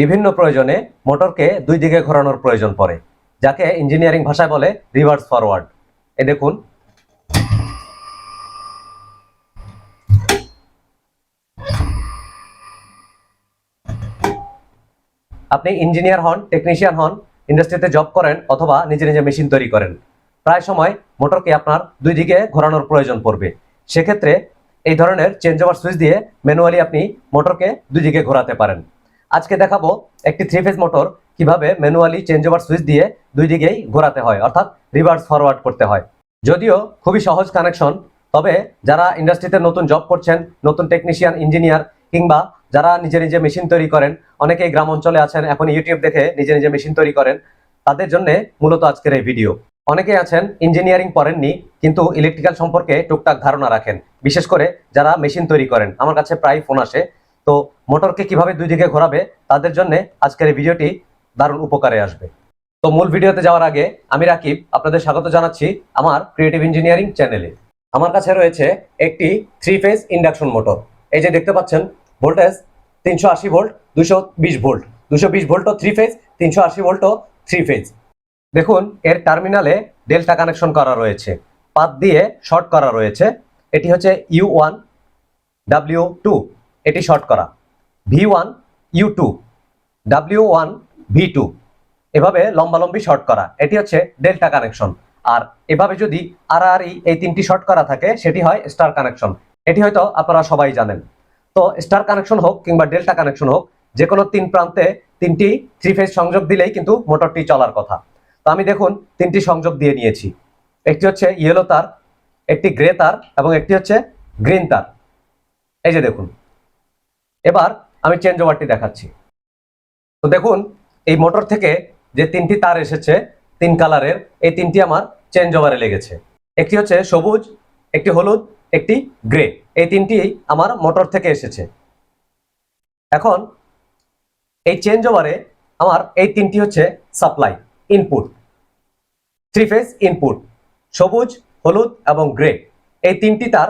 বিভিন্ন প্রয়োজনে মোটরকে দুই দিকে ঘোরানোর প্রয়োজন পড়ে, যাকে ইঞ্জিনিয়ারিং ভাষায় বলে রিভার্স ফরওয়ার্ড এ দেখুন। আপনি ইঞ্জিনিয়ার হন টেকনিশিয়ান হন ইন্ডাস্ট্রিতে জব করেন অথবা নিজে নিজে মেশিন তৈরি করেন। প্রায় সময় মোটরকে আপনার দুই দিকে ঘোরানোর প্রয়োজন পড়বে। সেক্ষেত্রে এই ধরনের চেঞ্জ ওভার সুইচ দিয়ে ম্যানুয়ালি আপনি মোটরকে দুই দিকে ঘোরাতে পারেন। আজকে দেখাবো একটি থ্রি ফেজ মোটর কীভাবে ম্যানুয়ালি চেঞ্জ ওভার সুইচ দিয়ে দুই দিকেই ঘোরাতে হয়, অর্থাৎ রিভার্স ফরওয়ার্ড করতে হয়। যদিও খুবই সহজ কানেকশন তবে যারা ইন্ডাস্ট্রিতে নতুন জব করছেন, নতুন টেকনিশিয়ান ইঞ্জিনিয়ার কিংবা যারা নিজে নিজে মেশিন তৈরি করেন, অনেকেই গ্রাম অঞ্চলে আছেন, এখন ইউটিউব দেখে নিজে নিজে মেশিন তৈরি করেন, তাদের জন্য মূলত আজকের এই ভিডিও অনেকেই আছেন ইঞ্জিনিয়ারিং পড়েননি, কিন্তু ইলেকট্রিক্যাল সম্পর্কে টুকটাক ধারণা রাখেন। বিশেষ করে যারা মেশিন তৈরি করেন, আমার কাছে প্রায় ফোন আসে তো মোটরকে কীভাবে দুই দিকে ঘোরাবে তাদের জন্য আজকের এই ভিডিওটি দারুণ উপকারে আসবে। তো মূল ভিডিওতে যাওয়ার আগে আমি রাকিব আপনাদের স্বাগত জানাচ্ছি আমার ক্রিয়েটিভ ইঞ্জিনিয়ারিং চ্যানেলে আমার কাছে রয়েছে একটি থ্রি ফেজ ইন্ডাকশন মোটর এই যে দেখতে পাচ্ছেন ভোল্টেজ তিনশো আশি ভোল্ট দুশো বিশ ভোল্ট দুশো বিশ ভোল্টও থ্রি ফেজ তিনশো আশি ভোল্টও থ্রি ফেজ দেখুন, এর টার্মিনালে ডেল্টা কানেকশন করা রয়েছে। পাত দিয়ে শর্ট করা রয়েছে। এটি হচ্ছে ইউ ওয়ান ডাব্লিউ টু এটি শর্ট করা। V one U two W one V two এভাবে লম্বালম্বি শর্ট করা। এটি হচ্ছে ডেল্টা কানেকশন আর এভাবে যদি আর আর এই তিনটি শর্ট করা থাকে, সেটি হয় স্টার কানেকশন এটি হয়তো আপনারা সবাই জানেন। তো স্টার কানেকশন হোক কিংবা ডেল্টা কানেকশন হোক যে কোনো তিন প্রান্তে তিনটি থ্রি ফেজ সংযোগ দিলেই কিন্তু মোটরটি চলার কথা। তো আমি দেখুন, তিনটি সংযোগ দিয়ে নিয়েছি। একটি হচ্ছে ইয়েলো তার, একটি গ্রে তার এবং একটি হচ্ছে গ্রিন তার। এই যে দেখুন। এবার আমি চেঞ্জ ওভারটি দেখাচ্ছি। তো দেখুন, এই মোটর থেকে যে তিনটি তার এসেছে, তিন কালারের এই তিনটি আমার চেঞ্জ ওভারে লেগেছে। একটি হচ্ছে সবুজ, একটি হলুদ, একটি গ্রে এই তিনটি আমার মোটর থেকে এসেছে। এখন, এই চেঞ্জ ওভারে আমার এই তিনটি হচ্ছে supply input three phase input সবুজ, হলুদ এবং গ্রে এই তিনটি তার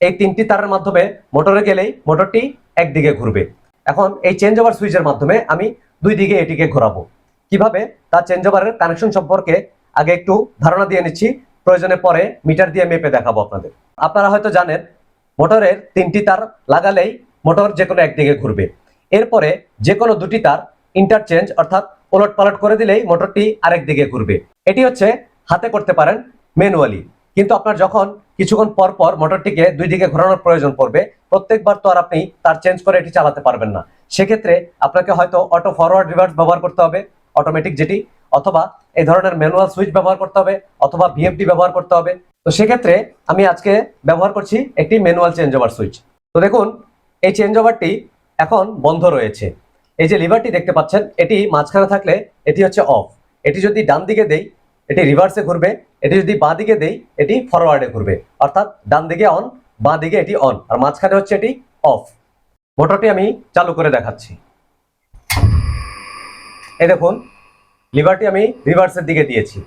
এই তিনটি তারের মাধ্যমে মোটরে গেলেই মোটরটি একদিকে ঘুরবে। এখন এই চেঞ্জ ওভার সুইচের মাধ্যমে আমি দুই দিকে এটিকে ঘোরাবো। কীভাবে? তার চেঞ্জ ওভারের কানেকশন সম্পর্কে আগে একটু ধারণা দিয়ে নিচ্ছি। প্রয়োজনে পরে মিটার দিয়ে মেপে দেখাবো আপনাদের। আপনারা হয়তো জানেন, মোটরের তিনটি তার লাগালেই মোটর যে কোনো একদিকে ঘুরবে। এরপরে যে কোনো দুটি তার ইন্টারচেঞ্জ অর্থাৎ ওলট পালট করে দিলেই মোটরটি আরেক দিকে ঘুরবে। এটি হচ্ছে, হাতে করতে পারেন ম্যানুয়ালি কিন্তু আপনার যখন কিছুক্ষণ পর পর মোটরটিকে দুই দিকে ঘোরানোর প্রয়োজন পড়বে। প্রত্যেকবার তো আর আপনি তার চেঞ্জ করে এটি চালাতে পারবেন না। সেক্ষেত্রে আপনাকে হয়তো অটো ফরওয়ার্ড রিভার্স ব্যবহার করতে হবে অটোমেটিক যেটি, অথবা এই ধরনের ম্যানুয়াল সুইচ ব্যবহার করতে হবে, অথবা ভিএফডি ব্যবহার করতে হবে। তো সেক্ষেত্রে আমি আজকে ব্যবহার করছি একটি ম্যানুয়াল চেঞ্জ ওভার সুইচ তো দেখুন, এই চেঞ্জ ওভারটি এখন বন্ধ রয়েছে। এই যে লিভারটি দেখতে পাচ্ছেন, এটি মাঝখানে থাকলে এটি হচ্ছে অফ এটি যদি ডান দিকে দেই, এটি রিভার্সে ঘুরবে। এটি যদি বাঁ দিকে দেই, এটি ফরওয়ার্ডে ঘুরবে। অর্থাৎ ডান দিকে অন বাঁ দিকে এটি অন আর মাঝখানে হচ্ছে এটি অফ মোটরটি আমি চালু করে দেখাচ্ছি। এই দেখুন লিভারটি আমি রিভার্সের দিকে দিয়েছি,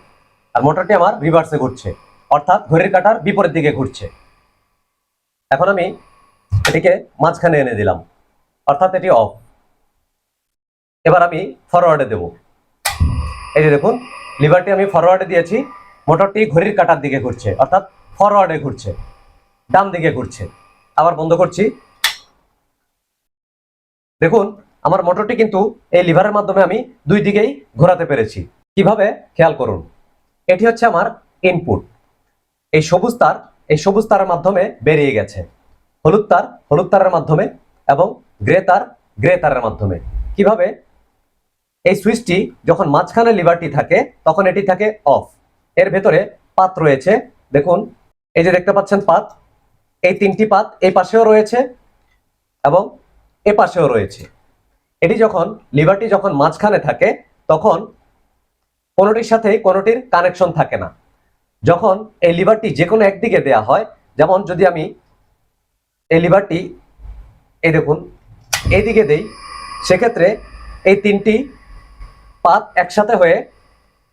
আর মোটরটি আমার রিভার্সে ঘুরছে, অর্থাৎ ঘড়ির কাটার বিপরীত দিকে ঘুরছে। এখন আমি এটিকে মাঝখানে এনে দিলাম, অর্থাৎ এটি অফ এবার আমি ফরওয়ার্ডে দেব। এই যে দেখুন লিভারটি আমি ফরওয়ার্ডে দিয়েছি মোটরটি ঘড়ির কাঁটার দিকে ঘুরছে, অর্থাৎ ফরওয়ার্ডে ঘুরছে, ডান দিকে ঘুরছে। আবার বন্ধ করছি। দেখুন, আমার মোটরটি কিন্তু এই লিভারের মাধ্যমে আমি দুই দিকেই ঘোরাতে পেরেছি। কীভাবে? খেয়াল করুন। এটি হচ্ছে আমার ইনপুট এই সবুজ তার, এই সবুজ তারের মাধ্যমে বেরিয়ে গেছে। হলুদ তার, হলুদ তারের মাধ্যমে এবং গ্রে তার গ্রে তারের মাধ্যমে। কীভাবে? এই সুইচটি যখন মাঝখানে লিভারটি থাকে, তখন এটি থাকে অফ এর ভেতরে পাত রয়েছে। দেখুন, এই যে দেখতে পাচ্ছেন পাত, এই তিনটি পাত এই পাশেও রয়েছে এবং এ পাশেও রয়েছে। এটি যখন, লিভারটি যখন মাঝখানে থাকে, তখন কোনোটির সাথে কোনোটির কানেকশন থাকে না। যখন এই লিভারটি যে কোনো একদিকে দেয়া হয়, যেমন যদি আমি এই লিভারটি, এই দেখুন এইদিকে দেই, সেক্ষেত্রে এই তিনটি পাত একসাথে হয়ে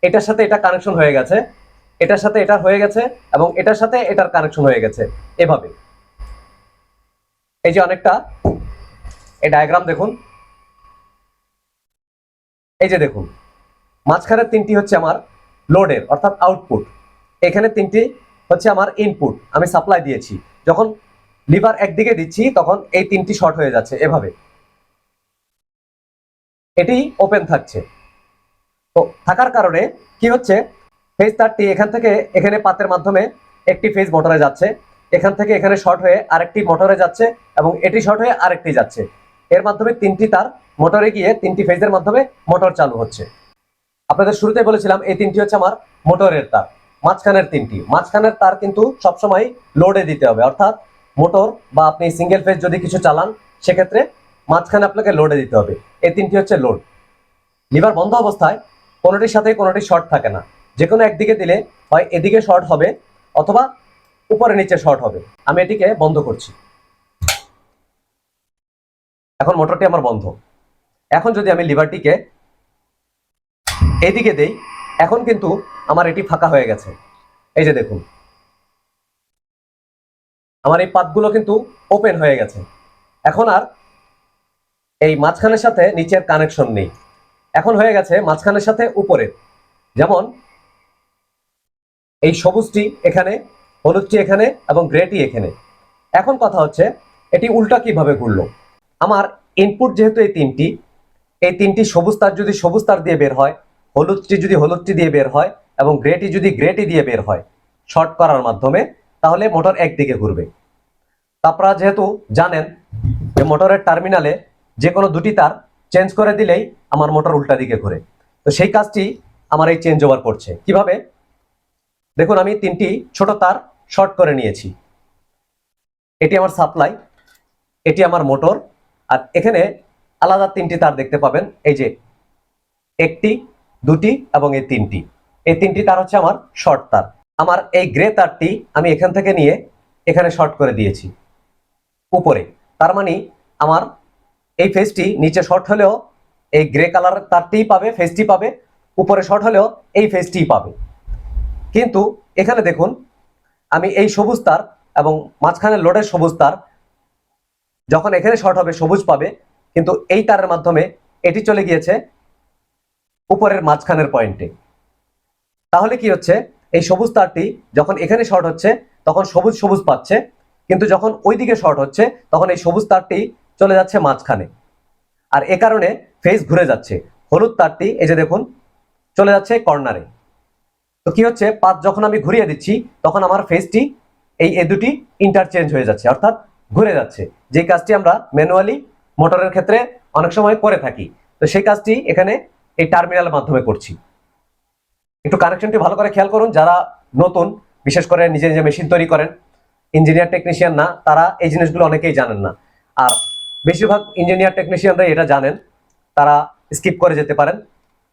এটার সাথে এটা কানেকশন হয়ে গেছে, এটার সাথে এটা হয়ে গেছে এবং এটার সাথে এটার কানেকশন হয়ে গেছে, এভাবে। এই যে অনেকটা, এই ডায়াগ্রাম দেখুন। এই যে দেখুন, মাঝখানের তিনটি হচ্ছে আমার লোডের অর্থাৎ আউটপুট এখানে তিনটি হচ্ছে আমার ইনপুট আমি সাপ্লাই দিয়েছি। যখন লিভার একদিকে দিচ্ছি, তখন এই তিনটি শর্ট হয়ে যাচ্ছে, এভাবে। এটি ওপেন থাকছে। থাকার কারণে কি হচ্ছে? ফেজ তারটি এখান থেকে এখানে পাতের মাধ্যমে একটি ফেজ মোটরে যাচ্ছে। এখান থেকে এখানে শর্ট হয়ে আরেকটি মোটরে যাচ্ছে এবং এটি শর্ট হয়ে আরেকটি যাচ্ছে। এর মাধ্যমে তিনটি তার মোটরে গিয়ে তিনটি ফেজের মাধ্যমে মোটর চালু হচ্ছে। আপনাদের শুরুতে বলেছিলাম, এই তিনটি হচ্ছে আমার মোটরের তার। মাঝখানের তিনটি। মাঝখানের তার কিন্তু সবসময় লোডে দিতে হবে। অর্থাৎ মোটর বা আপনি সিঙ্গেল ফেজ যদি কিছু চালান, সেক্ষেত্রে মাঝখানে আপনাকে লোডে দিতে হবে। এই তিনটি হচ্ছে লোড লিভার বন্ধ অবস্থায় কোনোটির সাথে কোনোটি শর্ট থাকে না। যে কোনো একদিকে দিলে হয় এদিকে শর্ট হবে অথবা উপরে নিচে শর্ট হবে। আমি এটিকে বন্ধ করছি। এখন মোটরটি আমার বন্ধ। এখন যদি আমি লিভারটিকে এদিকে দেই, এখন কিন্তু আমার এটি ফাঁকা হয়ে গেছে। এই যে দেখুন। আমার এই পাতগুলো কিন্তু ওপেন হয়ে গেছে। এখন আর এই মাঝখানের সাথে নিচের কানেকশন নেই। এখন হয়ে গেছে মাঝখানের সাথে উপরে। যেমন, এই সবুজটি এখানে, হলুদটি এখানে এবং গ্রেটি এখানে। এখন কথা হচ্ছে, এটি উল্টা কীভাবে ঘুরলো? আমার ইনপুট যেহেতু এই তিনটি এই তিনটি সবুজ তার যদি সবুজ তার দিয়ে বের হয়, হলুদটি যদি হলুদটি দিয়ে বের হয় এবং গ্রেটি যদি গ্রেটি দিয়ে বের হয় শর্ট করার মাধ্যমে, তাহলে মোটর একদিকে ঘুরবে। আপনারা যেহেতু জানেন যে মোটরের টার্মিনালে যে কোনো দুটি তার চেঞ্জ করে দিলেই আমার মোটর উল্টা দিকে ঘুরে। তো সেই কাজটি আমার এই চেঞ্জ ওভার করছে। কীভাবে? দেখুন, আমি তিনটি ছোট তার শর্ট করে নিয়েছি। এটি আমার সাপ্লাই এটি আমার মোটর আর এখানে আলাদা তিনটি তার দেখতে পাবেন। এই যে একটি, দুটি এবং এই তিনটি। এই তিনটি তার হচ্ছে আমার শর্ট তার। আমার এই গ্রে তারটি আমি এখান থেকে নিয়ে এখানে শর্ট করে দিয়েছি। উপরে। তার মানে আমার এই ফেসটি নিচে শর্ট হলেও এই গ্রে কালার তারটিই পাবে ফেসটি পাবে, উপরে শর্ট হলেও এই ফেসটিই পাবে। কিন্তু এখানে দেখুন, আমি এই সবুজ তার এবং মাঝখানে লোডের সবুজ তার, যখন এখানে শর্ট হবে, সবুজ পাবে, কিন্তু এই তারের মাধ্যমে এটি চলে গিয়েছে উপরের মাঝখানের পয়েন্টে তাহলে কি হচ্ছে? এই সবুজ তারটি যখন এখানে শর্ট হচ্ছে, তখন সবুজ সবুজ পাচ্ছে, কিন্তু যখন ওইদিকে শর্ট হচ্ছে, তখন এই সবুজ তারটি চলে যাচ্ছে মাঝখানে। আর এ কারণে ফেস ঘুরে যাচ্ছে। হলুদ তারটি, এই যে দেখুন, চলে যাচ্ছে কর্নারে তো কি হচ্ছে? পাত যখন আমি ঘুরিয়ে দিচ্ছি, তখন আমার ফেসটি এই এ দুটি ইন্টারচেঞ্জ হয়ে যাচ্ছে, অর্থাৎ ঘুরে যাচ্ছে। যে কাজটি আমরা ম্যানুয়ালি মোটরের ক্ষেত্রে অনেক সময় করে থাকি, তো সেই কাজটি এখানে এই টার্মিনালের মাধ্যমে করছি। একটু কানেকশনটি ভালো করে খেয়াল করুন, যারা নতুন, বিশেষ করে নিজে নিজে মেশিন তৈরি করেন ইঞ্জিনিয়ার টেকনিশিয়ান না, তারা এই জিনিসগুলো অনেকেই জানেন না। আর বেশিরভাগ ইঞ্জিনিয়ার টেকনিশিয়ানরা এটা জানেন, তারা স্কিপ করে যেতে পারেন।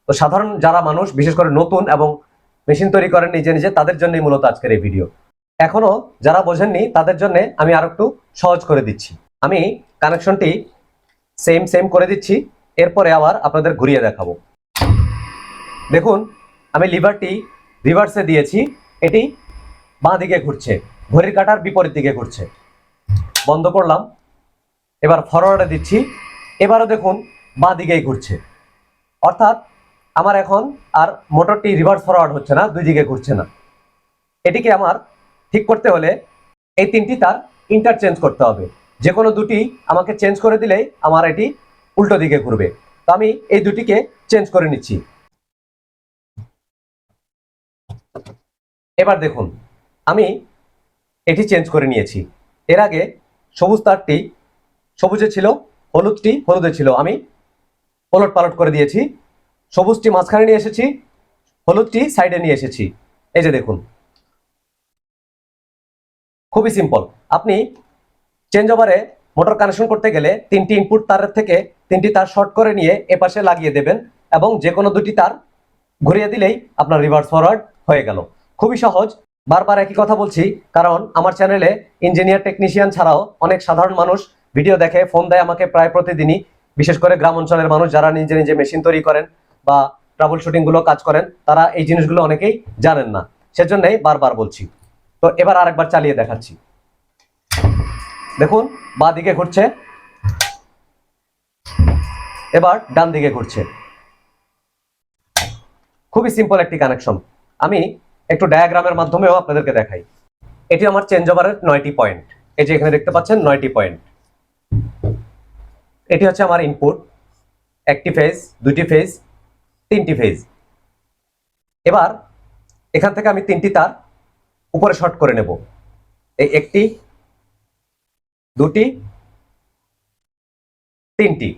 তো সাধারণ যারা মানুষ, বিশেষ করে নতুন এবং মেশিন তৈরি করেন নিজে নিজে, তাদের জন্যই মূলত আজকের এই ভিডিও এখনও যারা বোঝেননি, তাদের জন্য আমি আর একটু সহজ করে দিচ্ছি। আমি কানেকশনটি সেম সেম করে দিচ্ছি, এরপরে আবার আপনাদের ঘুরিয়ে দেখাবো। দেখুন, আমি লিভারটি রিভার্সে দিয়েছি, এটি বাঁ দিকে ঘুরছে, ঘড়ির কাটার বিপরীত দিকে ঘুরছে। বন্ধ করলাম। এবার ফরওয়ার্ডে দিচ্ছি। এবারও দেখুন বাঁ দিকেই ঘুরছে। অর্থাৎ আমার এখন আর মোটরটি রিভার্স ফরওয়ার্ড হচ্ছে না, দুই দিকে ঘুরছে না। এটিকে আমার ঠিক করতে হলে এই তিনটি তার ইন্টারচেঞ্জ করতে হবে। যে কোনো দুটি আমাকে চেঞ্জ করে দিলেই আমার এটি উল্টো দিকে ঘুরবে। তো আমি এই দুটিকে চেঞ্জ করে নিচ্ছি। এবার দেখুন, আমি এটি চেঞ্জ করে নিয়েছি। এর আগে সবুজ তারটি সবুজে ছিল, হলুদটি, হলুদে ছিল। আমি পলট পালট করে দিয়েছি। সবুজটি মাঝখানে নিয়ে এসেছি, হলুদটি সাইডে নিয়ে এসেছি। এই যে দেখুন। খুবই সিম্পল আপনি চেঞ্জ ওভারে মোটর কানেকশন করতে গেলে তিনটি ইনপুট তারের থেকে তিনটি তার শর্ট করে নিয়ে এপাশে লাগিয়ে দেবেন এবং যে কোনো দুটি তার ঘুরিয়ে দিলেই আপনার রিভার্স ফরওয়ার্ড হয়ে গেল। খুবই সহজ। বারবার একই কথা বলছি, কারণ আমার চ্যানেলে ইঞ্জিনিয়ার টেকনিশিয়ান ছাড়াও অনেক সাধারণ মানুষ ভিডিও দেখে, ফোন দেয় আমাকে প্রায় প্রতিদিনই। বিশেষ করে গ্রাম অঞ্চলের মানুষ যারা নিজে নিজে মেশিন তৈরি করেন বা ট্রাবল শুটিংগুলো কাজ করেন, তারা এই জিনিসগুলো অনেকেই জানেন না। সেজন্যই বারবার বলছি। তো এবার আরেকবার চালিয়ে দেখাচ্ছি। দেখুন, বা দিকে ঘুরছে। এবার ডান দিকে ঘুরছে। খুবই সিম্পল একটি কানেকশন আমি একটু ডায়াগ্রামের মাধ্যমেও আপনাদেরকে দেখাই। এটি আমার চেঞ্জ ওভারের নয়টি পয়েন্ট এই যে এখানে দেখতে পাচ্ছেন, নয়টি পয়েন্ট এটি হচ্ছে আমার ইনপুট একটি ফেজ দুটি ফেজ তিনটি ফেজ এবার এখান থেকে আমি তিনটি তার উপরে শর্ট করে নেব। এই একটি, দুটি, তিনটি।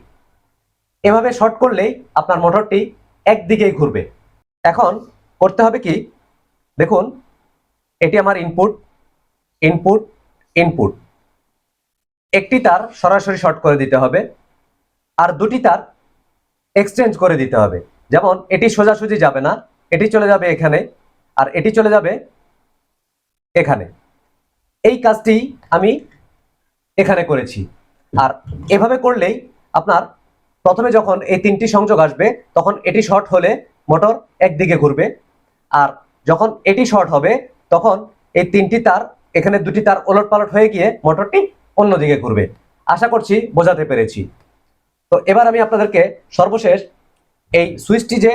এভাবে শর্ট করলেই আপনার মোটরটি একদিকেই ঘুরবে। এখন করতে হবে কি? দেখুন, এটি আমার ইনপুট ইনপুট ইনপুট একটি তার সরাসরি শর্ট করে দিতে হবে। আর দুটি তার এক্সচেঞ্জ করে দিতে হবে। যেমন, এটি সোজাসুজি যাবে না, এটি চলে যাবে এখানে, আর এটি চলে যাবে এখানে। এই কাজটি আমি এখানে করেছি। আর এভাবে করলেই আপনার প্রথমে যখন এই তিনটি সংযোগ আসবে, তখন এটি শর্ট হলে মোটর একদিকে ঘুরবে। আর যখন এটি শর্ট হবে, তখন এই তিনটি তার, এখানে দুটি তার ওলট পালট হয়ে গিয়ে মোটরটি অন্যদিকে ঘুরবে। আশা করছি বোঝাতে পেরেছি। তো এবার আমি আপনাদেরকে সর্বশেষ এই সুইচটি যে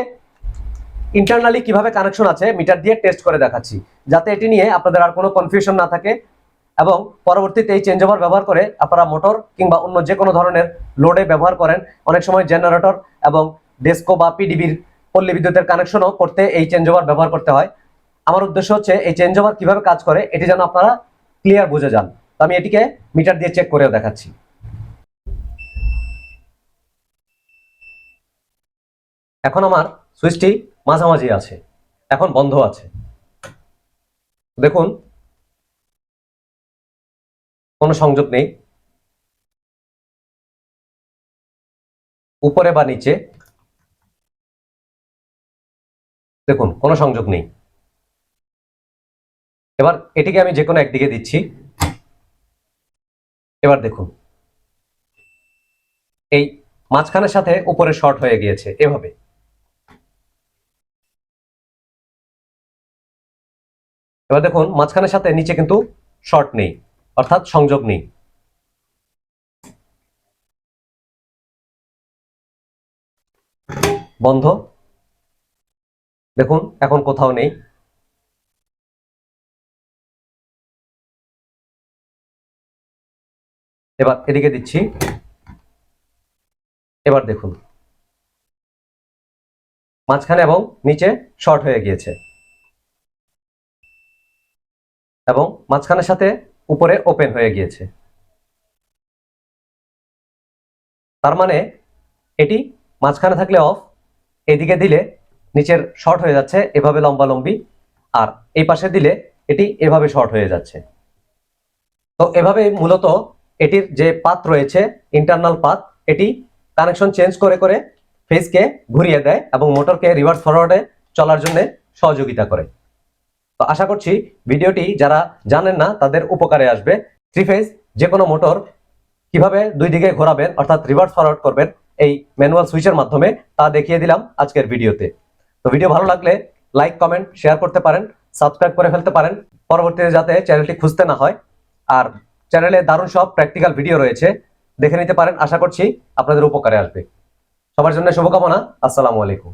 ইন্টারনালি কীভাবে কানেকশন আছে মিটার দিয়ে টেস্ট করে দেখাচ্ছি। যাতে এটি নিয়ে আপনাদের আর কোনো কনফিউশন না থাকে এবং পরবর্তীতে এই চেঞ্জ ওভার ব্যবহার করে আপনারা মোটর কিংবা অন্য যে কোনো ধরনের লোডে ব্যবহার করেন। অনেক সময় জেনারেটর এবং ডেস্কো বা পিডিবির পল্লী বিদ্যুতের কানেকশনও করতে এই চেঞ্জ ওভার ব্যবহার করতে হয়। আমার উদ্দেশ্য হচ্ছে এই চেঞ্জ ওভার কীভাবে কাজ করে, এটি যেন আপনারা ক্লিয়ার বুঝে যান। তো আমি এটিকে মিটার দিয়ে চেক করেও দেখাচ্ছি। এখন আমার সুইচটি মাঝামাঝি আছে, এখন বন্ধ আছে। দেখুন, কোনো সংযোগ নেই। উপরে বা নিচে, দেখুন, কোনো সংযোগ নেই। এবার এটিকে আমি যে কোনো একদিকে দিচ্ছি। এবার দেখুন, এই মাঝখানের সাথে উপরে শর্ট হয়ে গিয়েছে, এভাবে। এবার দেখুন, মাঝখানের সাথে নিচে কিন্তু শর্ট নেই, অর্থাৎ সংযোগ নেই। বন্ধ। দেখুন, এখন কোথাও নেই। এবার এদিকে দিচ্ছি। এবার দেখুন। মাঝখানে এবং নিচে শর্ট হয়ে গিয়েছে। এবং মাঝখানের সাথে উপরে ওপেন হয়ে গিয়েছে। তার মানে এটি মাঝখানে থাকলে অফ এদিকে দিলে নিচের শর্ট হয়ে যাচ্ছে, এভাবে লম্বা লম্বি আর এই পাশে দিলে এটি এভাবে শর্ট হয়ে যাচ্ছে। তো এভাবে মূলত এটির যে পাত রয়েছে ইন্টারনাল পাত এটি কানেকশন চেঞ্জ করে করে ফেজকে ঘুরিয়ে দেয় এবং মোটরকে রিভার্স ফরওয়ার্ডে চলার জন্য সহযোগিতা করে। তো আশা করছি ভিডিওটি যারা জানেন না, তাদের উপকারে আসবে। থ্রি ফেজ যে কোনো মোটর কীভাবে দুই দিকে ঘোরাবেন, অর্থাৎ রিভার্স ফরওয়ার্ড করবেন, এই ম্যানুয়াল সুইচের মাধ্যমে তা দেখিয়ে দিলাম আজকের ভিডিওতে। তো ভিডিও ভালো লাগলে লাইক কমেন্ট শেয়ার করতে পারেন সাবস্ক্রাইব করে ফেলতে পারেন। পরবর্তীতে যাতে চ্যানেলটি খুঁজতে না হয়। আর চ্যানেলে দারুণ সব প্র্যাকটিক্যাল ভিডিও রয়েছে, দেখে নিতে পারেন। আশা করছি আপনাদের উপকারে আসবে। সবার জন্য শুভকামনা, আসসালামু আলাইকুম।